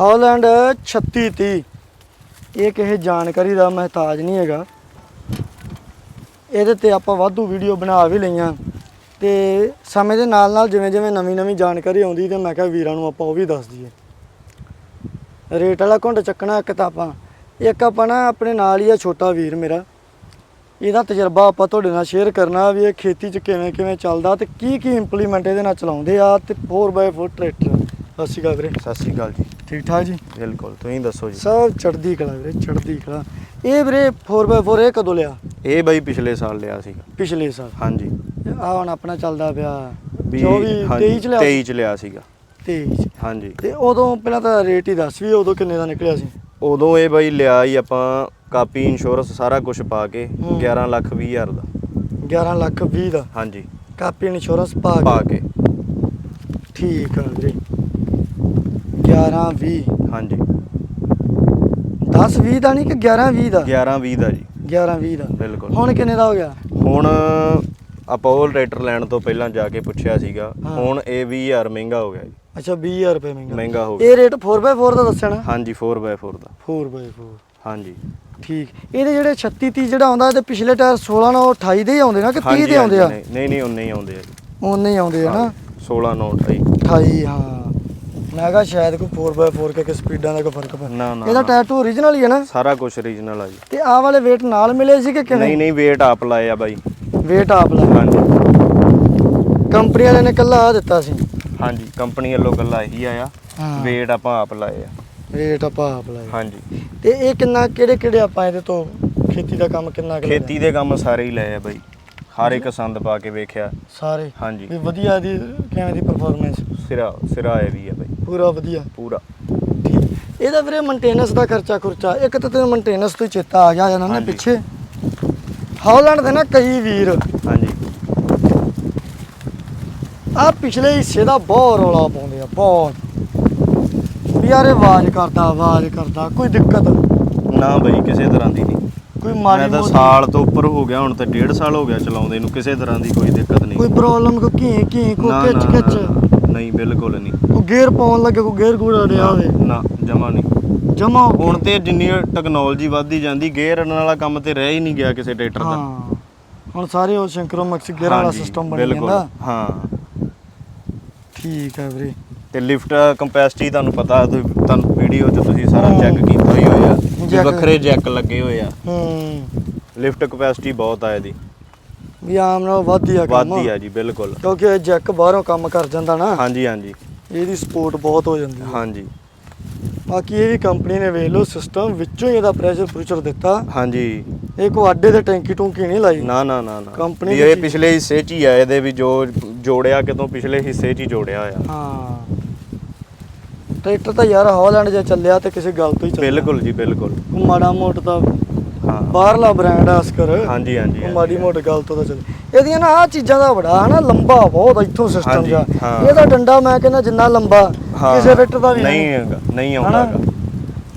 Holland 3630 ਇਹ ਕਿਸੇ ਜਾਣਕਾਰੀ ਦਾ ਮਹਤਾਜ ਨਹੀਂ ਹੈਗਾ। ਇਹਦੇ ਤੇ ਆਪਾਂ ਵਾਧੂ ਵੀਡੀਓ ਬਣਾ ਵੀ ਲਈਆਂ। ਤੇ ਸਮੇਂ ਦੇ ਨਾਲ ਨਾਲ ਜਿਵੇਂ ਜਿਵੇਂ ਨਵੀਂ ਨਵੀਂ ਜਾਣਕਾਰੀ ਆਉਂਦੀ ਤੇ ਮੈਂ ਕਿਹਾ ਵੀਰਾਂ ਨੂੰ ਆਪਾਂ ਉਹ ਵੀ ਦੱਸ ਦਈਏ। ਰੇਟ ਵਾਲਾ ਘੁੰਡ ਚੱਕਣਾ ਇੱਕ ਤਾਂ ਆਪਾਂ। ਇੱਕ ਆਪਾਂ ਨਾ ਆਪਣੇ ਨਾਲ ਹੀ ਆ ਛੋਟਾ ਵੀਰ ਮੇਰਾ। ਇਹਦਾ ਤਜਰਬਾ ਆਪਾਂ ਤੁਹਾਡੇ ਨਾਲ ਸ਼ੇਅਰ ਕਰਨਾ ਵੀ ਇਹ ਖੇਤੀ 'ਚ ਕਿਵੇਂ ਕਿਵੇਂ ਚੱਲਦਾ ਤੇ ਕੀ ਕੀ ਇੰਪਲੀਮੈਂਟ ਇਹਦੇ ਨਾਲ ਚਲਾਉਂਦੇ ਆ ਤੇ 4x4 ਟਰੈਕਟਰ ਸਤਿ ਸ਼੍ਰੀ ਅਕਾਲ ਵੀਰੇ। ਸਤਿ ਸ੍ਰੀ ਅਕਾਲ ਜੀ। ਠੀਕ ਠਾਕ ਜੀ? ਬਿਲਕੁਲ ਤੁਸੀਂ ਦੱਸੋ ਜੀ। ਸਭ ਚੜ੍ਹਦੀ ਕਲਾ ਵੀਰੇ ਚੜ੍ਹਦੀ ਕਲਾ। ਇਹ ਵੀਰੇ 4x4 ਇਹ ਕਦੋਂ ਲਿਆ? ਇਹ ਬਾਈ ਪਿਛਲੇ ਸਾਲ ਲਿਆ ਸੀਗਾ। ਪਿਛਲੇ ਸਾਲ। ਹਾਂਜੀ। ਆ ਹੁਣ ਆਪਣਾ ਚੱਲਦਾ ਪਿਆ। ਵੀ 24 ਹਾਂਜੀ, 23 ਚ ਲਿਆ 23 ਚ ਲਿਆ ਸੀਗਾ। 23 ਚ। ਹਾਂਜੀ। ਤੇ ਉਦੋਂ ਪਹਿਲਾਂ ਤਾਂ ਰੇਟ ਹੀ ਦੱਸ ਵੀ ਉਦੋਂ ਕਿੰਨੇ ਦਾ ਨਿਕਲਿਆ ਸੀ? ਉਦੋਂ ਇਹ ਬਾਈ ਲਿਆ ਹੀ ਆਪਾਂ ਕਾਪੀ ਇੰਸ਼ੋਰੈਂਸ ਸਾਰਾ ਕੁਝ ਪਾ ਕੇ ਹੂੰ। 11 ਲੱਖ 20 ਹਜ਼ਾਰ ਦਾ। 11 ਲੱਖ 20 ਦਾ? ਹਾਂਜੀ। ਕਾਪੀ ਇੰਸ਼ੋਰੈਂਸ ਪਾ ਪਾ ਕੇ? ਕੇ। ਠੀਕ ਆ ਵੀਰੇ। 11 20 ਹਾਂਜੀ। 10 20 ਦਾ ਨਹੀਂ ਕਿ 11 20 ਦਾ? 11 20 ਦਾ ਜੀ। 11 20 ਦਾ। ਬਿਲਕੁਲ। ਹੁਣ ਕਿੰਨੇ ਦਾ ਹੋ ਗਿਆ? ਹੁਣ ਆਪਾਂ ਉਹ ਟਰੈਕਟਰ ਲੈਣ ਤੋਂ ਪਹਿਲਾਂ ਜਾ ਕੇ ਪੁੱਛਿਆ ਸੀਗਾ। ਹੁਣ ਇਹ 20000 ਮਹਿੰਗਾ ਹੋ ਗਿਆ ਜੀ। ਅੱਛਾ 20000 ਰੁਪਏ ਮਹਿੰਗਾ। ਮਹਿੰਗਾ ਹੋ ਗਿਆ। ਇਹ ਰੇਟ 4x4 ਦਾ ਦੱਸਿਆ ਨਾ ਹਾਂਜੀ 4x4 ਦਾ। 4x4 ਹਾਂਜੀ। ਠੀਕ। ਇਹਦੇ ਜਿਹੜੇ 36 30 ਜਿਹੜਾ ਆਉਂਦਾ ਤੇ ਪਿਛਲੇ ਟਾਇਰ 16 ਨਾਲ 28 ਦੇ ਹੀ ਆਉਂਦੇ ਨਾ ਕਿ 30 ਹਾਂਜੀ, ਦੇ ਆਉਂਦੇ ਆ? ਨਹੀਂ ਨਹੀਂ ਉਨੇ ਹੀ ਆਉਂਦੇ ਆ ਉਹਨੇ ਹੀ ਆਉਂਦੇ ਆ ਨਾ? 16 ਨੋਟ ਹੈ 28 ਹਾਂ। ਮੈਂ ਕਿਹਾ ਸ਼ਾਇਦ ਕੋਈ 4x4 ਕੇ ਕਿ ਸਪੀਡਾਂ ਦਾ ਕੋਈ ਫ਼ਰਕ ਪੈ ਨਾ ਨਾ ਇਹਦਾ ਨਾ। ਟਾਇਰ ਟੂ origignal ਹੀ ਹੈ ਨਾ? ਸਾਰਾ ਕੁਝ ਓਰੀਜਨਲ ਆ ਜੀ। ਤੇ ਆਹ ਵਾਲੇ weight ਨਾਲ ਮਿਲੇ ਸੀ ਕਿ ਨਹੀਂ ਕਿਵੇਂ? ਨਹੀਂ weight ਆਪ ਲਾਏ ਆ ਬਾਈ। Weight ਆਪ ਲਾ ਹਾਂਜੀ। ਕੰਪਨੀ ਵਾਲੇ ਨੇ ਕੱਲਾ ਆ ਦਿੱਤਾ ਸੀ। ਹਾਂਜੀ ਕੰਪਨੀ ਵੱਲੋਂ ਗੱਲਾਂ ਇਹੀ ਆਇਆ। ਹਾਂ। Weight ਆਪਾਂ ਆਪ ਲਾਏ ਆ। Weight ਆਪਾਂ ਆਪ ਲਾਇਆ ਹਾਂਜੀ। ਤੇ ਇਹ ਕਿੰਨਾ ਕਿਹੜੇ ਕਿਹੜੇ ਆਪਾਂ ਇਹਦੇ ਤੋਂ ਖੇਤੀ ਦਾ ਕੰਮ ਕਿੰਨਾ ਕੁ ਖੇਤੀ ਦੇ ਕੰਮ ਸਾਰੇ ਹੀ ਲਏ ਆ ਬਾਈ। ਹਰ ਇੱਕ ਸੰਦ ਪਾ ਕੇ ਵੇਖਿਆ। ਸਾਰੇ? ਹਾਂਜੀ। ਵੀ ਵਧੀਆ ਦੀ ਕਿਵੇਂ ਦੀ ਪਰਫਾਰਮੈਂਸ ਸਿਰਾ ਸਿਰਾ ਹੈ ਵੀ ਆ ਬਾਈ। ਪੂਰਾ ਵਧੀਆ। ਪੂਰਾ। ਠੀਕ। ਇਹਦਾ ਵੀਰੇ ਮੇਨਟੇਨੈਂਸ ਦਾ ਖਰਚਾ ਖੁਰਚਾ ਇੱਕ ਤਾਂ ਤੈਨੂੰ ਮੇਨਟੇਨੈਂਸ ਤੋਂ ਹੀ ਚੇਤਾ ਆ ਗਿਆ ਜਾਂਦਾ ਨਾ ਹਾਂਜੀ। ਪਿੱਛੇ। ਹਾਲੈਂਡ ਦੇ ਨਾ ਕਈ ਵੀਰ। ਹਾਂਜੀ। ਆ ਪਿਛਲੇ ਹਿੱਸੇ ਦਾ ਬਹੁਤ ਰੌਲਾ ਪਾਉਂਦੇ ਆ ਬਹੁਤ। ਵੀ ਯਾਰ ਇਹ ਆਵਾਜ਼ ਕਰਦਾ ਆਵਾਜ਼ ਕਰਦਾ ਕੋਈ ਦਿੱਕਤ। ਨਾ ਬਾਈ ਕਿਸੇ ਤਰ੍ਹਾਂ ਦੀ ਨਹੀਂ। ਕੋਈ ਮੈਂ ਮਾੜੀ ਤਾਂ ਮੋਟੀ ਸਾਲ ਤੋਂ ਉੱਪਰ ਹੋ ਗਿਆ ਹੁਣ ਤਾਂ ਡੇਢ ਸਾਲ ਹੋ ਗਿਆ ਚਲਾਉਂਦੇ ਨੂੰ ਕਿਸੇ ਤਰ੍ਹਾਂ ਦੀ ਕੋਈ ਦਿੱਕਤ ਨਹੀਂ। ਕੋਈ ਪ੍ਰੋਬਲਮ ਕੋ ਕੀ ਕੀ ਕੋ ਨਾ, ਖਿੱਚ ਨਾ, ਖਿੱਚ ਨਾ, ਨਹੀਂ ਬਿਲਕੁਲ ਨਹੀਂ। ਕੋ ਗੇਅਰ ਪਾਉਣ ਲੱਗੇ ਕੋ ਗੇਅਰ ਗੂੜਾ ਰਿਹਾ ਹੋਵੇ ਨਾ ਜਮਾ ਨਹੀਂ। ਜਮਾ ਹੁਣ ਤੇ ਜਿੰਨੀ ਟੈਕਨੋਲੋਜੀ ਵੱਧਦੀ ਜਾਂਦੀ ਗੇਅਰ ਵਾਲਾ ਕੰਮ ਤੇ ਰਹਿ ਹੀ ਨਹੀਂ ਗਿਆ ਕਿਸੇ ਟਰੈਕਟਰ ਦਾ। ਹਾਂ। ਹੁਣ ਸਾਰੇ ਉਹ ਸਿੰਕਰੋਮੈਕਸ ਗੇਅਰ ਵਾਲਾ ਹਾਂਜੀ, ਸਿਸਟਮ ਬਣ ਬਿਲਕੁਲ। ਜਾਂਦਾ। ਹਾਂ। ਠੀਕ ਹੈ ਵੀਰੇ। ਤੇ ਲਿਫਟ ਕੰਪੈਸਿਟੀ ਤੁਹਾਨੂੰ ਪਤਾ ਤੁਸੀਂ- ਤੁਹਾਨੂੰ ਵੀਡੀਓ 'ਚ ਤੁਸੀਂ ਸਾਰਾ ਹਾਂ। ਚੈੱਕ ਕੀਤਾ ਹੀ ਹੋਇਆ Jack- ਵੱਖਰੇ ਜੈਕ ਲੱਗੇ ਹੋਏ ਆ। ਹੂੰ। ਲਿਫਟ ਕਪੈਸਿਟੀ ਬਹੁਤ ਆ ਇਹਦੀ। ਵੀ ਆਮ ਨਾਲ ਵੱਧਦੀ ਆ ਕੰਮ। ਵੱਧਦੀ ਆ ਜੀ ਬਿਲਕੁਲ। ਕਿਉਂਕਿ ਇਹ ਜੈਕ ਬਾਹਰੋਂ ਕੰਮ ਕਰ ਜਾਂਦਾ ਨਾ। ਹਾਂਜੀ ਹਾਂਜੀ। ਇਹਦੀ ਸਪੋਰਟ ਬਹੁਤ ਹੋ ਜਾਂਦੀ ਹੈ। ਹਾਂਜੀ। ਬਾਕੀ ਇਹ ਵੀ ਕੰਪਨੀ ਨੇ ਵੇਖ ਲਓ ਸਿਸਟਮ ਵਿੱਚੋਂ ਹੀ ਇਹਦਾ ਪ੍ਰੈਸ਼ਰ ਪ੍ਰੂਚਰ ਦਿੱਤਾ। ਹਾਂਜੀ। ਇਹ ਕੋ ਅੱਡੇ ਤੇ ਟੈਂਕੀ ਟੂੰਕੀ ਨਹੀਂ ਲਾਈ। ਨਾ ਨਾ ਨਾ ਨਾ। Company ਵੀ ਦੀ ਇਹ ਪਿਛਲੇ ਹਿੱਸੇ 'ਚ ਹੀ ਆ ਇਹਦੇ ਵੀ ਜੋ ਜੋੜਿਆ ਕਿਤੋਂ ਪਿਛਲੇ ਹਿੱਸੇ 'ਚ ਹੀ ਜੋੜਿਆ ਆ ਹਾਂ। ਟਰੈਕਟਰ ਤਾਂ ਯਾਰ ਹਾਲੈਂਡ ਜੇ ਚੱਲਿਆ ਤੇ ਕਿਸੇ ਗੱਲ ਤੋਂ ਹੀ ਚੱਲਿਆ। ਬਿਲਕੁਲ ਜੀ ਬਿਲਕੁਲ। ਮਾੜਾ ਮੋਟ ਤਾਂ ਬਾਹਰਲਾ ਬ੍ਰਾਂਡ ਆ ਅਸਕਰ ਹਾਂਜੀ ਹਾਂਜੀ ਉਹ। ਮਾੜੀ ਮੋਟ ਗੱਲ ਤੋਂ ਤਾਂ ਚੱਲੇ। ਇਹਦੀਆਂ ਨਾ ਆ ਚੀਜ਼ਾਂ ਦਾ ਬੜਾ ਹਨਾ ਲੰਬਾ ਬਹੁਤ ਇੱਥੋਂ ਸਿਸਟਮ ਜਾ। ਇਹਦਾ ਡੰਡਾ ਮੈਂ ਕਹਿੰਦਾ ਜਿੰਨਾ ਲੰਬਾ ਕਿਸੇ ਟਰੈਕਟਰ ਦਾ ਵੀ ਨਹੀਂ ਹੈਗਾ ਨਹੀਂ ਆਉਂਦਾ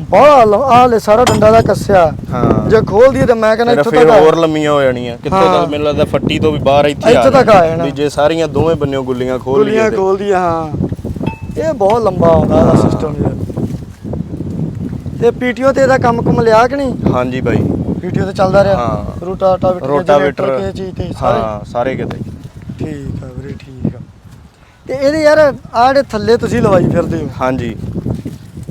ਬੜਾ ਆ ਲੈ ਸਾਰਾ ਡੰਡਾ ਦਾ ਕੱਸਿਆ। ਹਾਂ। ਜੇ ਖੋਲ ਦਈਏ ਤੇ ਮੈਂ ਕਹਿੰਦਾ ਇੱਥੋਂ ਤੱਕ ਹੋਰ ਲੰਮੀਆਂ ਹੋ ਜਾਣੀਆਂ। ਕਿੱਥੋਂ। ਤੱਕ? ਮੈਨੂੰ ਲੱਗਦਾ ਫੱਟੀ ਤੋਂ ਵੀ ਬਾਹਰ ਇੱਥੇ ਇੱਥੋਂ ਤੱਕ ਆ ਜਾਣਾ। ਵੀ ਜੇ ਸਾਰੀਆਂ ਦੋਵੇਂ ਬੰਨਿਓ ਗੁੱਲੀਆਂ ਖੋਲ ਗੁੱਲੀਆਂ ਲਈਏ ਤੇ- ਖੋਲਦੀ ਆ ਹਾਂ। ਇਹ ਬਹੁਤ ਲੰਬਾ ਆਉਂਦਾ ਹਾਂ। ਸਿਸਟਮ ਯਾਰ ਤੇ ਪੀਟੀਓ ਤੇ ਇਹਦਾ ਕੰਮ ਕੁਮ ਲਿਆ ਕਿ ਨਹੀਂ? ਹਾਂਜੀ ਬਾਈ। ਪੀਟੀਓ ਤੇ ਚੱਲਦਾ ਰਿਹਾ? ਹਾਂ। Rotavator rotavator. ਕਿਸੇ ਚੀਜ਼ ਤੇ ਸਾਰੇ ਹਾਂ ਸਾਰੇ? ਕਿਤੇ। ਠੀਕ ਆ ਵੀਰੇ ਠੀਕ ਆ। ਤੇ ਇਹਦੇ ਯਾਰ ਆਹ ਜਿਹੜੇ ਥੱਲੇ ਤੁਸੀਂ ਲਵਾਈ ਫਿਰਦੇ ਹੋ। ਹਾਂਜੀ।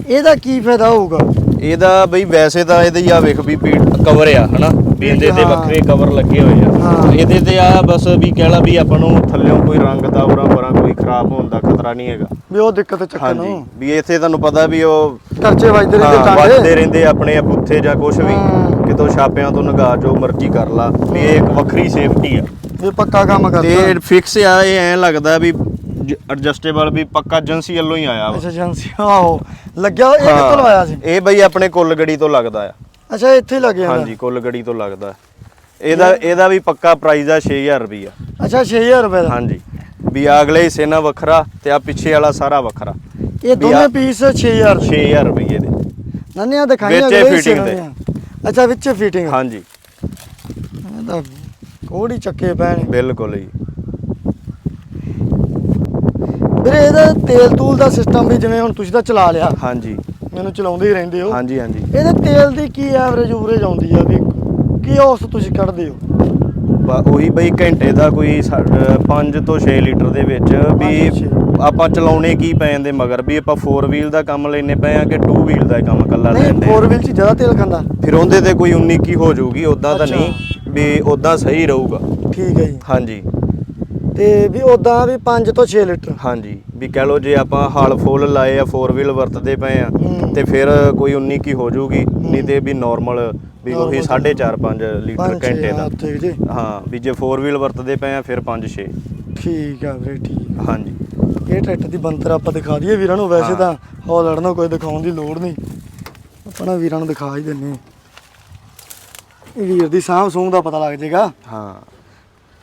ਇਹਦਾ ਕੀ ਫਾਇਦਾ ਹੋਊਗਾ? ਇਹਦਾ ਬਈ ਵੈਸੇ ਤਾਂ ਇਹਦੇ ਹੀ ਆ ਵੇਖ ਵੀ ਕਵਰ ਆ ਹਨਾ? ਵੀ ਇਹਦੇ ਤੇ ਹਾਂ। ਵੱਖਰੇ ਕਵਰ ਲੱਗੇ ਹੋਏ ਆ। ਇਹਦੇ ਤੇ ਆ ਬਸ ਵੀ ਕਹਿ ਲਾ ਵੀ ਆਪਾਂ ਨੂੰ ਥੱਲਿਓਂ ਕੋਈ ਰੰਗ ਦਾ ਉਰਾ ਪਰਾਂ ਕੋਈ ਖਰਾਬ ਹੋਣ ਦਾ ਖਤਰਾ ਨਹੀਂ ਹੈਗਾ। ਵੀ ਉਹ ਦਿੱਕਤ ਚੱਕਣ ਹਾਂਜੀ। ਨੂੰ। ਵੀ ਇੱਥੇ ਤੁਹਾਨੂੰ ਪਤਾ ਵੀ ਉਹ ਖਰਚੇ ਵੱਜਦੇ ਰਹਿੰਦੇ ਹਾਂ, ਵੱਜਦੇ ਰਹਿੰਦੇ ਆਪਣੇ ਬੁੱਥੇ ਜਾਂ ਕੁਝ ਵੀ। ਕਿਤੋਂ ਛਾਪਿਆਂ ਤੋਂ ਨਗਾ ਜੋ ਮਰਜ਼ੀ ਕਰ ਲਾ। ਵੀ ਇਹ ਇੱਕ ਵੱਖਰੀ ਸੇਫਟੀ ਆ। ਵੀ ਪੱਕਾ ਕੰਮ ਕਰਦਾ। ਤੇ ਫਿਕਸ ਆ ਇਹ ਐਂ ਲੱਗਦਾ ਵੀ ਐਡਜਸਟੇਬਲ ਵੀ ਪੱਕਾ ਏਜੰਸੀ ਵੱਲੋਂ ਹੀ ਆਇਆ ਵਾ। ਅੱਛਾ ਏਜੰਸੀ ਆਹੋ। ਲੱਗਿਆ ਇਹ ਕਿੱਥੋਂ ਲਵਾਇਆ ਸੀ? ਇਹ ਬਈ ਆਪਣੇ ਕੁੱਲਗੜੀ ਤੋਂ ਲੱਗਦਾ ਆ। ਅੱਛਾ ਇੱਥੇ ਲੱਗਿਆ ਹਾਂਜੀ ਕੁੱਲਗੜੀ ਤੋਂ ਲੱਗਦਾ। ਇਹਦਾ ਇਹਦਾ ਵੀ ਪੱਕਾ ਪ੍ਰਾਈਸ ਆ 6000 ਰੁਪਈਆ। ਅੱਛਾ 6000 ਰੁਪਏ ਦਾ? ਹਾਂਜੀ। ਵੀ ਅਗਲੇ ਹਿੱਸੇ ਨਾਲ ਵੱਖਰਾ ਤੇ ਆ ਪਿੱਛੇ ਵਾਲਾ ਸਾਰਾ ਵੱਖਰਾ। ਇਹ ਦੋਨੇ ਪੀਸ 6000 ਦੇ। 6000 ਰੁਪਈਏ ਦੇ। ਨੰਨਿਆ ਦਿਖਾਈਆਂ ਵਿੱਚੇ fitting ਦੇ। ਅੱਛਾ ਵਿੱਚ ਫਿਟਿੰਗ ਹਾਂਜੀ। ਇਹਦਾ ਕੋੜੀ ਚੱਕੇ ਪੈਣ ਬਿਲਕੁਲ ਜੀ। ਵੀਰੇ ਇਹਦਾ ਤੇਲ ਤੂਲ ਦਾ ਸਿਸਟਮ ਵੀ ਜਿਵੇਂ ਹੁਣ ਤੁਸੀਂ ਤਾਂ ਚਲਾ ਲਿਆ। ਹਾਂਜੀ। ਮੈਨੂੰ ਚਲਾਉਂਦੇ ਹੀ ਰਹਿੰਦੇ ਹੋ। ਹਾਂਜੀ ਹਾਂਜੀ। ਇਹਦੇ ਤੇਲ ਦੀ ਕੀ ਐਵਰੇਜ ਉਵਰੇਜ ਆਉਂਦੀ ਆ ਵੀ ਕੀ ਔਸ ਤੁਸੀਂ ਕੱਢਦੇ ਹੋ? ਉਹੀ ਬਈ ਘੰਟੇ ਦਾ ਕੋਈ 5 ਤੋਂ 6 ਲੀਟਰ ਦੇ ਵਿੱਚ ਵੀ। ਆਪਾਂ ਚਲਾਉਣੇ ਕੀ ਪੈ ਜਾਂਦੇ ਮਗਰ? ਵੀ ਆਪਾਂ 4 ਵੀਲ ਦਾ ਕੰਮ ਲੈਨੇ ਪਏ ਆ ਕਿ 2 ਵੀਲ ਦਾ ਕੰਮ ਕੱਲਾ ਨਹੀਂ ਲੈਂਦੇ 4 ਵੀਲ ਚ ਜ਼ਿਆਦਾ ਤੇਲ ਖਾਂਦਾ। ਫਿਰ ਉਹਦੇ ਤੇ ਕੋਈ 19 ਕੀ ਹੋ ਜਾਊਗੀ ਉਦਾਂ ਤਾਂ ਅੱਛਾ। ਨਹੀਂ ਵੀ ਉਦਾਂ ਸਹੀ ਰਹੂਗਾ। ਠੀਕ ਹੈ ਜੀ। ਹਾਂਜੀ। ਤੇ ਵੀ ਉਦਾਂ ਵੀ 5 ਤੋਂ 6 ਲੀਟਰ। ਹਾਂਜੀ। ਵੀ ਕਹਿ ਲਓ ਜੇ ਆਪਾਂ ਹਲ ਫੁੱਲ ਲਾਏ ਆ 4 ਵੀਲ ਵਰਤਦੇ ਪਏ ਆ ਹੂੰ। ਤੇ ਫਿਰ ਕੋਈ 19 ਕੀ ਹੋ ਜਾਊਗੀ ਨਹੀਂ ਤੇ ਵੀ ਨਾਰਮਲ ਵੀ ਉਹੀ Normal 4.5 5 ਲੀਟਰ ਪੰਜ ਘੰਟੇ ਦਾ। ਹਾਂ, ਠੀਕ ਜੀ। ਹਾਂ ਵੀ ਜੇ 4 ਵੀਲ ਵਰਤਦੇ ਪਏ ਆ ਫਿਰ 5 6 ਠੀਕ ਆ ਵੀਰੇ ਠੀਕ ਹਾਂਜੀ। ਇਹ ਟਰੈਕਟਰ ਦੀ ਬੰਤਰ ਆਪਾਂ ਦਿਖਾ ਦਈਏ ਵੀਰਾਂ ਨੂੰ ਵੈਸੇ। ਤਾਂ ਹੌਲੈਂਡ ਨੂੰ ਕੋਈ ਦਿਖਾਉਣ ਦੀ ਲੋੜ ਨਹੀਂ। ਆਪਾਂ ਨਾ ਵੀਰਾਂ ਨੂੰ ਦਿਖਾ ਹੀ ਦਿੰਨੇ। ਇਹ ਵੀਰ ਦੀ ਸਾਂਭ ਸੂੰਹ ਦਾ ਪਤਾ ਲੱਗ ਜਾਏਗਾ ਹਾਂ।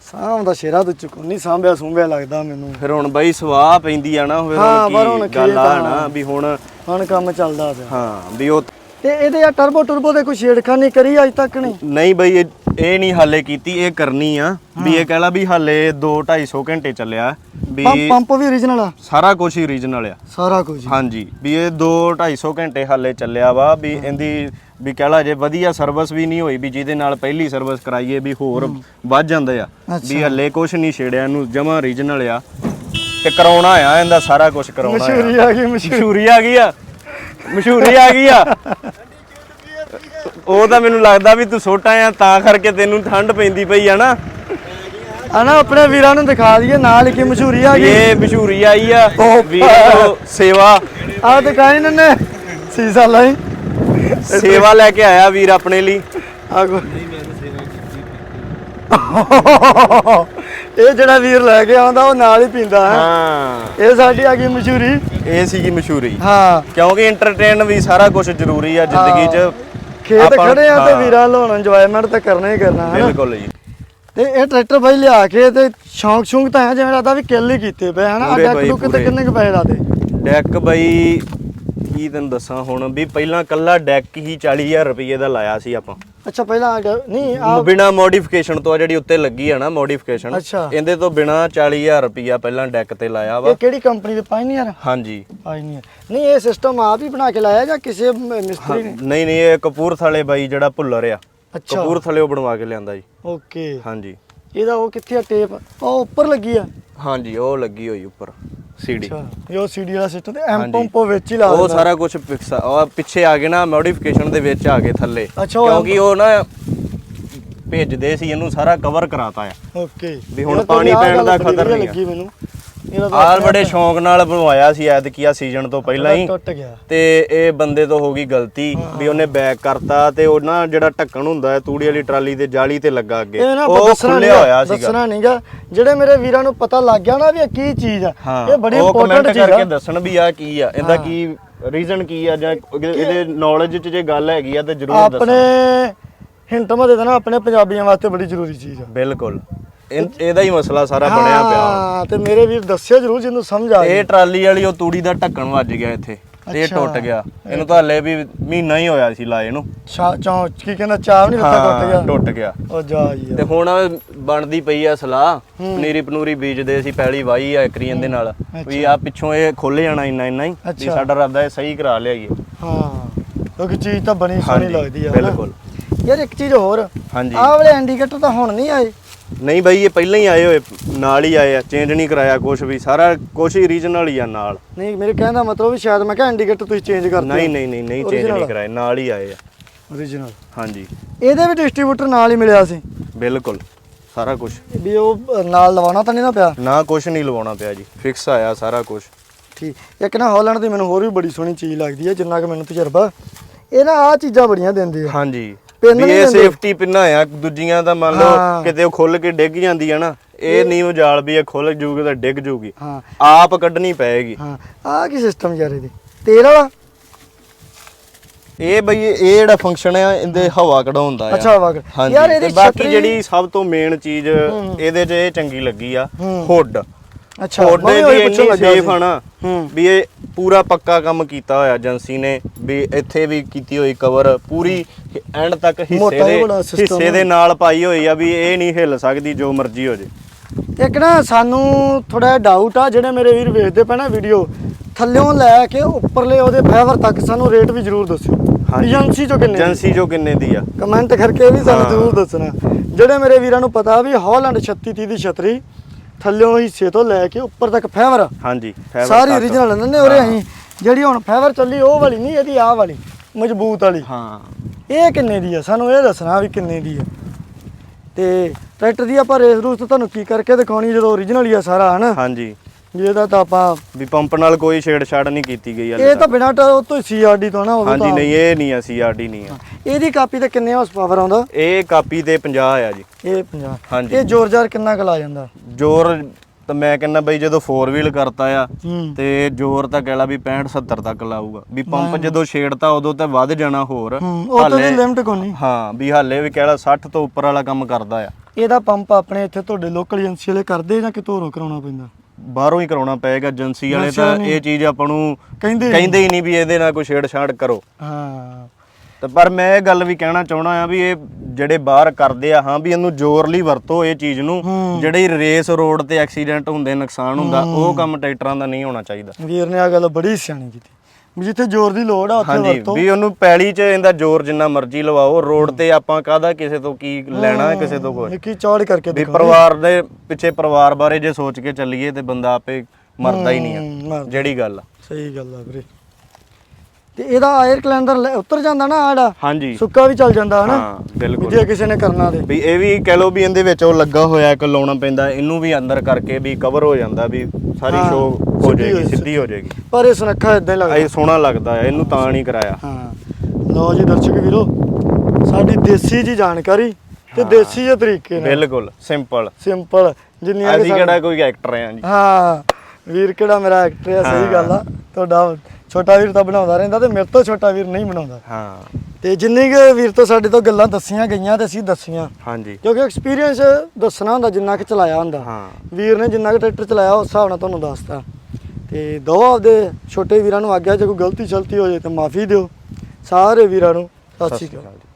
ਸਾਂਭ ਦਾ ਸ਼ੇਰਾ ਤੋਂ ਚੁੱਕੋ ਨਹੀਂ ਸਾਂਭਿਆ ਸੂੰਭਿਆ ਲੱਗਦਾ ਮੈਨੂੰ। ਫਿਰ ਹੁਣ ਬਈ ਸਵਾਹ ਪੈਂਦੀ ਆ ਨਾ ਫਿਰ ਹਾਂ, ਪਰ ਹੁਣ ਹੁਣ ਕੀ ਗੱਲ ਆ ਨਾ ਵੀ ਹੁਣ ਹੁਣ ਕੰਮ ਚੱਲਦਾ ਪਿਆ। ਹਾਂ ਵੀ ਉਹ ਤੇ ਇਹਦੇ ਆ ਟਰਬੋ ਟਰਬੋ ਦੇ ਕੋਈ ਛੇੜਖਾਨੀ ਕਰੀ ਅੱਜ ਤੱਕ ਨਹੀਂ? ਨਹੀਂ ਬਈ ਇਹ ਇਹ ਨਹੀਂ ਹਾਲੇ ਕੀਤੀ ਇਹ ਕਰਨੀ ਆ। ਵੀ ਇਹ ਕਹਿ ਲਾ ਵੀ ਹਾਲੇ 2 250 ਘੰਟੇ ਚੱਲਿਆ ਵੀ ਪੰਪ ਪੰਪ ਵੀ origignal ਆ? ਸਾਰਾ ਕੁਝ ਹੀ ਰੀਜਨਲ ਆ। ਸਾਰਾ ਕੁਝ ਹਾਂਜੀ ਵੀ ਇਹ 2 250 ਘੰਟੇ ਹਾਲੇ ਚੱਲਿਆ ਵਾ ਵੀ ਇਹਦੀ ਵੀ ਕਹਿ ਲਾ ਜੇ ਵਧੀਆ ਸਰਵਿਸ ਵੀ ਨਹੀਂ ਹੋਈ ਵੀ ਜਿਹਦੇ ਨਾਲ ਪਹਿਲੀ ਸਰਵਿਸ ਕਰਾਈਏ ਵੀ ਹੋਰ ਵੱਧ ਜਾਂਦੇ ਆ। ਵੀ ਹੱਲੇ ਕੁਝ ਨਹੀਂ ਛੇੜਿਆ ਇਹਨੂੰ ਜਮਾ ਰੀਜਨਲ ਆ। ਤੇ ਕਰਾਉਣਾ ਆ ਇਹਦਾ ਸਾਰਾ ਕੁਝ ਕਰਾਉਣਾ ਮਸ਼ਹੂਰੀ ਆ ਆ ਗਈ ਮਸ਼ਹੂਰੀ ਆ ਗਈ ਆ ਮਸ਼ਹੂਰੀ ਆ ਗਈ ਆ। ਉਹ ਤਾਂ ਮੈਨੂੰ ਲੱਗਦਾ ਵੀ ਤੂੰ ਛੋਟਾ ਆ ਤਾਂ ਕਰਕੇ ਤੈਨੂੰ ਠੰਡ ਪੈਂਦੀ ਪਈ ਆ ਨਾ। ਆ ਨਾ ਆਪਣੇ ਵੀਰਾਂ ਨੂੰ ਦਿਖਾ ਦਈਏ ਨਾਲ ਕੀ ਮਸ਼ਹੂਰੀ ਆ ਗਈ। ਇਹ ਮਸ਼ਹੂਰੀ ਆਈ ਆ ਵੀਰ ਸੇਵਾ। ਆ ਦਿਖਾਈ ਨੰਨੇ ਸੀਸਾ ਲਾਈ। ਸੇਵਾ ਲੈ ਕੇ ਆਇਆ ਵੀਰ ਆਪਣੇ ਲਈ। ਆ ਕੋ ਇਹ ਜਿਹੜਾ ਵੀਰ ਲੈ ਕੇ ਆਉਂਦਾ ਉਹ ਨਾਲ ਹੀ ਪੀਂਦਾ ਹੈ। ਹਾਂ। ਇਹ ਸਾਡੀ ਆ ਗਈ ਮਸ਼ਹੂਰੀ। ਇਹ ਸੀਗੀ ਮਸ਼ਹੂਰੀ। ਹਾਂ। ਕਿਉਂਕਿ ਐਂਟਰਟੇਨ ਵੀ ਸਾਰਾ ਕੁਝ ਜ਼ਰੂਰੀ ਆ ਜ਼ਿੰਦਗੀ 'ਚ। ਖੇਤ ਆਪਾਂ- ਖੜੇ ਆ ਤੇ ਹਾਂ। ਵੀਰਾਂ ਲੋਣ ਇੰਜੋਇਮੈਂਟ ਤਾਂ ਕਰਨਾ ਹੀ ਕਰਨਾ ਹੈ ਨਾ ਬਿਲਕੁਲ ਜੀ। ਤੇ ਇਹ ਟਰੈਕਟਰ ਬਾਈ ਲਿਆ ਕੇ ਤੇ ਸ਼ੌਂਕ ਸ਼ੌਂਕ ਤਾਂ ਹੈ ਜਿਵੇਂ ਲੱਗਦਾ ਵੀ ਕਿੱਲ ਹੀ ਕੀਤੇ ਪਏ ਹਨਾ? ਪੂਰੇ ਡੈਕ ਬਾਈ, ਡੁੱਕ ਤੇ ਪੂਰੇ। ਕਿੰਨੇ ਕੁ ਪੈਸੇ ਲਾਦੇ ਡੈਕ ਬਈ ਕੀ ਤੈਨੂੰ ਦੱਸਾਂ ਹੁਣ ਵੀ ਪਹਿਲਾਂ ਕੱਲਾ ਡੈਕ ਹੀ 40000 ਰੁਪਏ ਦਾ ਲਾਇਆ ਸੀ ਆਪਾਂ। ਅੱਛਾ ਪਹਿਲਾਂ ਆ ਗਿਆ- ਨਹੀਂ ਆ ਬਿਨਾ ਮੋਡੀਫਿਕੇਸ਼ਨ ਤੋਂ ਆ ਜਿਹੜੀ ਉੱਤੇ ਲੱਗੀ ਆ ਨਾ ਮੋਡੀਫਿਕੇਸ਼ਨ ਅੱਛਾ। ਇਹਦੇ ਤੋਂ ਬਿਨਾ 40000 ਰੁਪਇਆ ਪਹਿਲਾਂ ਡੈਕ ਤੇ ਲਾਇਆ ਵਾ। ਇਹ ਕਿਹੜੀ ਕੰਪਨੀ ਦੇ ਪਾਇਨੀਅਰ ਹਾਂਜੀ। ਪਾਇਨੀਅਰ ਨਹੀਂ ਇਹ ਸਿਸਟਮ ਆਪ ਹੀ ਬਣਾ ਕੇ ਲਾਇਆ ਜਾਂ ਕਿਸੇ ਮ- ਹਾਂ, ਮਿਸਤਰੀ ਨੇ? ਨਹੀਂ ਨਹੀਂ ਇਹ ਕਪੂਰਥਲੇ ਬਾਈ ਜਿਹੜਾ ਭੁੱਲਰ ਆ। ਅੱਛਾ। ਕਪੂਰਥਲੇ ਬਣਵਾ ਕੇ ਲਿਆਂਦਾ ਜੀ। ਓਕੇ। ਹਾਂਜੀ। ਇਹਦਾ ਉਹ ਕਿੱਥੇ ਆ ਟੇਪ ਉਹ ਉੱਪਰ ਲੱਗੀ ਆ। ਹਾਂਜੀ ਉਹ ਲੱਗੀ ਹੋਈ ਉੱਪਰ ਸੀਡੀ ਅੱਛਾ ਇਹ ਉਹ ਸੀਡੀ ਵਾਲਾ ਸਿਸਟਮ ਤੇ ਐਮ। ਪੰਪ ਵਿੱਚ ਹੀ ਲਾ ਉਹ ਦਿੰਦਾ। ਸਾਰਾ ਕੁਝ ਫਿਕਸ ਆ। ਉਹ ਪਿੱਛੇ ਆ ਗਏ ਨਾ ਮੋਡੀਫਿਕੇਸ਼ਨ ਦੇ ਵਿੱਚ ਆ ਗਏ ਥੱਲੇ। ਅੱਛਾ, ਉਹ ਕਿਉਂਕਿ ਉਹ ਨਾ ਭੇਜਦੇ ਸੀ ਇਹਨੂੰ ਸਾਰਾ ਕਵਰ ਕਰਾਤਾ ਆ। ਓਕੇ ਵੀ ਹੁਣ ਪਾਣੀ ਪੈਣ ਦਾ ਖਤਰ ਨਹੀਂ ਆ। ਲੱਗੀ ਮੈਨੂੰ। ਆਪਣੇ ਬੜੇ ਸ਼ੌਂਕ ਨਾਲ ਬਣਵਾਇਆ ਸੀ ਐਤਕੀ ਆ ਸੀਜ਼ਨ ਤੋਂ ਪਹਿਲਾਂ ਹੀ। ਟੁੱਟ ਗਿਆ। ਤੇ ਇਹ ਬੰਦੇ ਤੋਂ ਹੋ ਗਈ ਗਲਤੀ ਵੀ ਉਹਨੇ ਬੈਕ ਕਰਤਾ ਤੇ ਉਹ ਨਾ ਜਿਹੜਾ ਢੱਕਣ ਹੁੰਦਾ ਹੈ ਤੂੜੀ ਵਾਲੀ ਟਰਾਲੀ ਤੇ ਜਾਲੀ ਤੇ ਲੱਗਾ ਅੱਗੇ। ਉਹ ਖੁੱਲਿਆ ਹੋਇਆ ਸੀਗਾ। ਦੱਸਣਾ ਨਹੀਂਗਾ ਜਿਹੜੇ ਮੇਰੇ ਵੀਰਾਂ ਨੂੰ ਪਤਾ ਲੱਗ ਗਿਆ ਨਾ ਵੀ ਇਹ ਕੀ ਚੀਜ਼ ਆ ਇਹ ਬੜੀ ਇੰਪੋਰਟੈਂਟ ਚੀਜ਼ ਕਰਕੇ ਆ ਦੱਸਣ ਵੀ ਆ ਕੀ ਆ ਇਹਦਾ ਕੀ ਰੀਜ਼ਨ ਕੀ ਆ ਜਾਂ ਇਹਦੇ- ਨੌਲੇਜ 'ਚ ਜੇ ਗੱਲ ਹੈਗੀ ਆ ਤੇ ਜ਼ਰੂਰ ਆਪਣੇ ਦੱਸੋ ਹਿੰਟ ਮਾ ਦੇ ਦੇਣਾ ਆਪਣੇ ਪੰਜਾਬੀਆਂ ਵਾਸਤੇ ਬੜੀ ਜ਼ਰੂਰੀ ਚੀਜ਼ ਆ। ਬਿਲਕੁਲ। ਇਹ- ਇਹਦਾ ਹੀ ਮਸਲਾ ਸਾਰਾ ਬਣਿਆ ਪਿਆ। ਹਾਂ ਤੇ ਮੇਰੇ ਵੀਰ ਦੱਸਿਓ ਜ਼ਰੂਰ ਜਿਹਨੂੰ ਸਮਝ ਆ ਇਹ ਟਰਾਲੀ ਵਾਲੀ ਉਹ ਤੂੜੀ ਦਾ ਢੱਕਣ ਵੱਜ ਗਿਆ ਇੱਥੇ ਤੇ ਇਹ ਅੱਛਾ। ਟੁੱਟ ਗਿਆ। ਇਹਨੂੰ ਤਾਂ ਹਲੇ ਵੀ ਮਹੀਨਾ ਹੀ ਹੋਇਆ ਸੀ ਲਾਏ ਨੂੰ। ਚਾ ਚੌਂ ਕੀ ਕਹਿੰਦਾ ਚਾਹ ਨਹੀਂ ਲੱਗਾ ਟੁੱਟ ਹਾਂ ਗਿਆ ਟੁੱਟ ਗਿਆ। ਉਹ ਜਾ ਜੀ ਤੇ ਹੁਣ ਬਣਦੀ ਪਈ ਆ ਸਲਾਹ ਪਨੀਰੀ ਪਨੂਰੀ ਬੀਜਦੇ ਸੀ ਪਹਿਲੀ ਵਾਈ ਆ ਇੱਕਰੀ ਇਹਦੇ ਨਾਲ। ਵੀ ਆ ਪਿੱਛੋਂ ਇਹ ਖੁੱਲ ਜਾਣਾ ਇੰਨਾ ਇੰਨਾ ਹੀ ਵੀ ਅੱਛਾ। ਸਾਡਾ ਰੱਦਾ ਇਹ ਸਹੀ ਕਰਾ ਲਿਆਈਏ ਹਾਂ ਕਿਉਂਕਿ ਚੀਜ਼ ਤਾਂ ਬਣੀ ਸੋਹਣੀ ਹਾਂਜੀ, ਲੱਗਦੀ ਆ ਹਨਾ। ਬਿਲਕੁਲ। ਯਾਰ ਇੱਕ ਚੀਜ਼ ਹੋਰ ਹਾਂਜੀ। ਆਹ ਵਾਲੇ ਇੰਡੀਕੇਟਰ ਤਾਂ ਹੁਣ ਨਹੀਂ ਆਏ। ਨਹੀਂ ਬਈ ਇਹ ਪਹਿਲਾਂ ਹੀ ਆਏ ਹੋਏ ਨਾਲ ਹੀ ਆਏ ਆ ਚੇਂਜ ਨਹੀਂ ਕਰਾਇਆ ਕੁਝ ਵੀ ਸਾਰਾ ਕੁਝ ਹੀ ਰੀਜਨਲ ਹੀ ਆ ਨਾਲ। ਨਹੀਂ ਮੇਰੇ ਕਹਿਣ ਦਾ ਮਤਲਬ ਵੀ ਸ਼ਾਇਦ ਮੈਂ ਕਿਹਾ ਇੰਡੀਕੇਟਰ ਤੁਸੀਂ ਚੇਂਜ ਕਰਤੇ ਨਹੀਂ ਨਹੀਂ ਨਹੀਂ ਨਹੀਂ ਚੇਂਜ ਨਹੀਂ ਆ। ਕਰਾਏ ਨਾਲ ਹੀ ਆਏ ਆ। Origignal ਹਾਂਜੀ। ਇਹਦੇ ਵੀ ਡਿਸਟ੍ਰੀਬਿਊਟਰ ਨਾਲ ਹੀ ਮਿਲਿਆ ਸੀ? ਬਿਲਕੁਲ ਸਾਰਾ ਕੁਝ ਵੀ ਉਹ ਨਾਲ ਲਵਾਉਣਾ ਤਾਂ ਨਹੀਂ ਨਾ ਪਿਆ? ਨਾ ਕੁਝ ਨਹੀਂ ਲਵਾਉਣਾ ਪਿਆ ਜੀ ਫਿਕਸ ਆਇਆ ਸਾਰਾ ਕੁਝ ਠੀਕ। ਇੱਕ ਨਾ ਹਾਲੈਂਡ ਦੀ ਮੈਨੂੰ ਹੋਰ ਵੀ ਬੜੀ ਸੋਹਣੀ ਚੀਜ਼ ਲੱਗਦੀ ਹੈ ਜਿੰਨਾ ਕਿ ਮੈਨੂੰ ਤਜਰਬਾ। ਇਹ ਨਾ ਆ ਚੀਜ਼ਾਂ ਬੜੀਆਂ ਦਿੰਦੇ ਆ। ਹਾਂਜੀ। ਪਿੰਨ ਵੀ ਇਹ। ਸੇਫਟੀ ਪਿੰਨਾ ਆ ਦੂਜੀਆਂ ਦਾ ਮੰਨ ਲਓ ਹਾਂ। ਕਿਤੇ ਉਹ ਖੁੱਲ ਕੇ ਡਿੱਗ ਜਾਂਦੀ ਆ ਨਾ ਇਹ ਨਹੀਂ ਉਜਾਲ ਵੀ ਇਹ ਖੁੱਲ ਜੂਗੀ ਤਾਂ ਡਿੱਗ ਜੂਗੀ ਹਾਂ ਆਪ ਕੱਢਣੀ ਪਏਗੀ ਹਾਂ ਆ ਕੀ ਸਿਸਟਮ ਯਾਰ ਇਹਦੇ ਤੇਲ ਵਾਲਾ ਇਹ ਬਈ ਇਹ ਜਿਹੜਾ ਫੰਕਸ਼ਨ ਆ ਇਹਦੇ ਹਵਾ ਕਢਾਉਣ ਦਾ ਆ ਅੱਛਾ ਹਵਾ ਯਾਰ ਇਹਦੀ ਬਾਕੀ ਜਿਹੜੀ ਸਭ ਤੋਂ ਮੇਨ ਚੀਜ਼ ਹੂੰ। ਇਹਦੇ 'ਚ ਇਹ ਚੰਗੀ ਲੱਗੀ ਆ ਹੂੰ। ਹੁੱਡ ਅੱਛਾ ਹੁੱਡ ਮੈਂ ਵੀ ਇੰਨੀ ਸੇਫ ਸੀ। ਆ ਨਾ ਹੂੰ ਵੀ ਇਹ ਪੂਰਾ ਪੱਕਾ ਕੰਮ ਕੀਤਾ ਹੋਇਆ ਏਜੰਸੀ ਨੇ ਵੀ ਇੱਥੇ ਵੀ ਕੀਤੀ ਹੋਈ ਕਵਰ ਪੂਰੀ ਐਂਡ ਤੱਕ ਹਿੱਸੇ ਦੇ ਹਿੱਸੇ ਦੇ ਨਾਲ ਪਾਈ ਹੋਈ ਆ ਵੀ ਇਹ ਨਹੀਂ ਹਿੱਲ ਸਕਦੀ ਜੋ ਮਰਜ਼ੀ ਹੋ ਜੇ ਇੱਕ ਨਾ ਸਾਨੂੰ ਥੋੜਾ ਡਾਊਟ ਆ ਜਿਹੜੇ ਮੇਰੇ ਵੀਰ ਵੇਖਦੇ ਨਾ ਵੀਡੀਓ ਥੱਲਿਓਂ ਲੈ ਕੇ ਉੱਪਰਲੇ ਉਹਦੇ ਫਾਈਬਰ ਤੱਕ ਸਾਨੂੰ ਰੇਟ ਵੀ ਜ਼ਰੂਰ ਦੱਸਿਓ। ਏਜੰਸੀ ਚੋਂ ਕਿੰਨੇ? ਏਜੰਸੀ ਜੋ ਕਿੰਨੇ ਦੀ ਆ ਕਮੈਂਟ ਕਰਕੇ ਵੀ ਸਾਨੂੰ। ਜ਼ਰੂਰ ਦੱਸਣਾ ਜਿਹੜੇ ਮੇਰੇ ਵੀਰਾਂ ਨੂੰ ਪਤਾ ਵੀ ਹਾਲੈਂਡ 36 30 ਦੀ ਛਤਰੀ ਥੱਲਿਓਂ ਹਿੱਸੇ ਤੋਂ ਲੈ ਕੇ ਉੱਪਰ ਤੱਕ ਫਾਈਬਰ। ਹਾਂਜੀ fiber ਸਾਰੀ ਤੱਕ। origignal ਨੇ ਉਰੇ ਹਾਂ। ਅਸੀਂ। ਜਿਹੜੀ ਹੁਣ ਫਾਈਬਰ ਚੱਲੀ ਉਹ ਵਾਲੀ ਨਹੀਂ ਇਹਦੀ ਆਹ ਵਾਲੀ ਮਜ਼ਬੂਤ ਵਾਲੀ। ਹਾਂ। ਇਹ ਕਿੰਨੇ ਦੀ ਆ? ਸਾਨੂੰ ਇਹ ਦੱਸਣਾ ਵੀ ਕਿੰਨੇ ਦੀ ਆ। ਤੇ ਟਰੈਕਟਰ ਦੀ ਆਪਾਂ ਰੇਸ ਰੂਸ ਤਾਂ ਤੁਹਾਨੂੰ ਕੀ ਕਰਕੇ ਦਿਖਾਉਣੀ ਜਦੋਂ origignal ਹੀ ਆ ਸਾਰਾ ਹਨਾ? ਹਾਂਜੀ। ਇਹਦਾ ਤਾਂ ਆਪਾਂ ਵੀ ਪੰਪ ਨਾਲ ਕੋਈ ਛੇੜਛਾੜ ਨਹੀਂ ਕੀਤੀ ਗਈ ਹਾਲੇ ਇਹ ਤਾਂ ਬਿਨਾਂ ਟ- ਉਹ ਤੋਂ ਸੀਆਰਡੀ ਤੋਂ ਨਾ ਹੋਵੇ ਹਾਂਜੀ ਤਾਂ ਨਹੀਂ ਇਹ ਨਹੀਂ ਆ ਸੀਆਰਡੀ ਨਹੀਂ ਆ। ਇਹਦੀ ਕਾਪੀ ਤੇ ਕਿੰਨੇ ਹਾਰਸ ਪਾਵਰ ਆਉਂਦਾ? ਇਹ ਕਾਪੀ ਤੇ 50 ਆ ਜੀ। ਇਹ 50 ਹਾਂਜੀ। ਇਹ ਜ਼ੋਰ ਜ਼ਾਰ ਕਿੰਨਾ ਕੁ ਲਾ ਜਾਂਦਾ? ਜ਼ੋਰ ਤਾਂ ਮੈਂ ਕਹਿੰਦਾ ਬਈ ਜਦੋਂ 4 ਵੀਲ ਕਰਤਾ ਆ ਹੂੰ। ਤੇ ਜ਼ੋਰ ਤਾਂ ਕਹਿ ਲਾ ਵੀ 65 70 ਤੱਕ ਲਾਊਗਾ। ਵੀ ਪੰਪ ਜਦੋਂ ਛੇੜਤਾ ਉਦੋਂ ਤਾਂ ਵੱਧ ਜਾਣਾ ਹੋਰ। ਹੂੰ ਉਹ ਤਾਂ ਲਿਮਟ ਕੋਈ ਨਹੀਂ। ਹਾਂ ਵੀ ਹਾਲੇ ਵੀ ਕਹਿ ਲਾ 60 ਤੋਂ ਉੱਪਰ ਵਾਲਾ ਕੰਮ ਕਰਦਾ ਆ। ਇਹਦਾ ਪੰਪ ਆਪਣੇ ਇੱਥੇ ਤੁਹਾਡੇ ਲੋਕਲ ਏਜੰਸੀ ਵਾਲੇ ਕਰਦੇ ਜਾਂ ਕਿਤੋਂ ਹੋਰੋਂ ਕਰਾਉਣਾ ਪੈਂਦਾ? ਬਾਹਰੋਂ ਹੀ ਕਰਾਉਣਾ ਪਏਗਾ ਏਜੰਸੀ ਵਾਲੇ ਤਾਂ ਇਹ ਚੀਜ਼ ਆਪਾਂ ਨੂੰ ਕਹਿੰਦੇ ਕਹਿੰਦੇ ਹੀ ਨਹੀਂ ਵੀ ਇਹਦੇ ਨਾਲ ਕੋਈ ਛੇੜਛਾੜ ਕਰੋ। ਹਾਂ। ਤੇ ਪਰ ਮੈਂ ਇਹ ਗੱਲ ਵੀ ਕਹਿਣਾ ਚਾਹਣਾ ਆ ਵੀ ਇਹ ਜਿਹੜੇ ਬਾਹਰ ਕਰਦੇ ਆ ਹਾਂ ਵੀ ਇਹਨੂੰ ਜ਼ੋਰ ਲਈ ਵਰਤੋ ਇਹ ਚੀਜ਼ ਨੂੰ। ਜਿਹੜੀ ਰੇਸ ਰੋਡ ਤੇ ਐਕਸੀਡੈਂਟ ਹੁੰਦੇ ਨੁਕਸਾਨ ਹੁੰਦਾ ਉਹ ਕੰਮ ਟਰੈਕਟਰਾਂ ਦਾ ਨਹੀਂ ਹੋਣਾ ਚਾਹੀਦਾ। ਵੀਰ ਨੇ ਆ ਗੱਲ ਬੜੀ ਸਿਆਣੀ ਕੀਤੀ। ਜਿੱਥੇ ਜ਼ੋਰ ਦੀ ਲੋੜ ਆ ਉੱਥੇ ਹਾਂਜੀ ਵਰਤੋ। ਵੀ ਉਹਨੂੰ ਪੈਲੀ 'ਚ ਇਹਦਾ ਜ਼ੋਰ ਜਿੰਨਾ ਮਰਜ਼ੀ ਲਵਾਓ ਰੋਡ ਤੇ ਆਪਾਂ ਕਾਹਦਾ ਕਿਸੇ ਤੋਂ ਕੀ ਲੈਣਾ ਹੈ, ਕਿਸੇ ਤੋਂ ਕੁਝ ਨਿੱਕੀ ਚੌੜ ਕਰਕੇ ਵੀ ਦਿਖਾਓ ਪਰਿਵਾਰ ਦੇ ਪਿੱਛੇ ਪਰਿਵਾਰ ਬਾਰੇ ਜੇ ਸੋਚ ਕੇ ਚੱਲੀਏ ਤੇ ਬੰਦਾ ਆਪੇ ਮਰਦਾ ਹੀ ਨਹੀਂ ਆ ਮਰਦਾ। ਜਿਹੜੀ ਗੱਲ ਆ। ਸਹੀ ਗੱਲ ਆ ਵੀਰੇ। ਤੇ ਇਹਦਾ 에ਅਰ ਕੈਲੰਡਰ ਉਤਰ ਜਾਂਦਾ ਨਾ ਆੜਾ? ਹਾਂਜੀ। ਸੁੱਕਾ ਵੀ ਚੱਲ ਜਾਂਦਾ ਹਨਾ? ਹਾਂ ਵੀ ਬਿਲਕੁਲ ਜੇ ਕਿਸੇ ਨੇ ਕਰਨਾ ਤੇ। ਵੀ ਇਹ ਵੀ ਕਹਿ ਲਓ ਵੀ ਇਹਦੇ ਵਿੱਚ ਉਹ ਲੱਗਾ ਹੋਇਆ ਇੱਕ ਲਾਉਣਾ ਪੈਂਦਾ ਇਹਨੂੰ ਵੀ ਅੰਦਰ ਕਰਕੇ ਵੀ ਕਵਰ ਹੋ ਜਾਂਦਾ ਵੀ ਸਾਰੀ ਹਾਂ, ਸ਼ੋ ਹੋ ਜਾਏਗੀ ਸਿੱਧੀ ਹੋ ਜਾਏਗੀ। ਪਰ ਇਹ ਸੁਨੱਖਾ ਇਦਾਂ ਹੀ ਲੱਗਦਾ। ਇਹ ਸੋਹਣਾ ਲੱਗਦਾ ਹੈ ਇਹਨੂੰ ਤਾਂ ਨਹੀਂ ਕਰਾਇਆ। ਹਾਂ। ਲਓ ਜੀ ਦਰਸ਼ਕ ਵੀਰੋ ਸਾਡੀ ਦੇਸੀ ਜੀ ਜਾਣਕਾਰੀ ਤੇ। ਦੇਸੀ ਜਿਹੇ ਤਰੀਕੇ ਨਾਲ। ਬਿਲਕੁਲ ਸਿੰਪਲ। ਸਿੰਪਲ ਜਿੰਨੀਆਂ ਅਸੀਂ ਕਿਹੜਾ ਕੋਈ ਐਕਟਰ ਆ ਜੀ? ਹਾਂ। ਵੀਰ ਕਿਹੜਾ ਮੇਰਾ ਐਕਟਰ ਹੈ ਸਹੀ। ਗੱਲ ਆ। ਤੁਹਾਡਾ ਛੋਟਾ ਵੀਰ ਤਾਂ ਬਣਾਉਂਦਾ ਰਹਿੰਦਾ ਤੇ ਮੇਰੇ ਤੋਂ ਛੋਟਾ ਵੀਰ ਨਹੀਂ ਬਣਾਉਂਦਾ। ਹਾਂ। ਤੇ ਜਿੰਨੀ ਕੁ ਵੀਰ ਤੋਂ ਸਾਡੇ ਤੋਂ ਗੱਲਾਂ ਦੱਸੀਆਂ ਗਈਆਂ ਤੇ ਅਸੀਂ ਦੱਸੀਆਂ। ਹਾਂਜੀ। ਕਿਉਂਕਿ ਐਕਸਪੀਰੀਅੰਸ ਦੱਸਣਾ ਹੁੰਦਾ ਜਿੰਨਾ ਕਿ ਚਲਾਇਆ ਹੁੰਦਾ। ਹਾਂ। ਵੀਰ ਨੇ ਜਿੰਨਾ ਕਿ ਟਰੈਕਟਰ ਚਲਾਇਆ ਉਸ ਹਿਸਾਬ ਨਾਲ ਤੁਹਾਨੂੰ ਦੱਸਤਾ। ਤੇ ਦੋ ਆਪਦੇ ਛੋਟੇ ਵੀਰਾਂ ਨੂੰ ਆਗਿਆ ਜੇ ਕੋਈ ਗਲਤੀ ਸ਼ਲਤੀ ਹੋ ਜਾਏ ਤਾਂ ਮਾਫੀ ਦਿਓ ਸਾਰੇ ਵੀਰਾਂ ਨੂੰ ਸਤਿ ਸ਼੍ਰੀ ਅਕਾਲ ਜੀ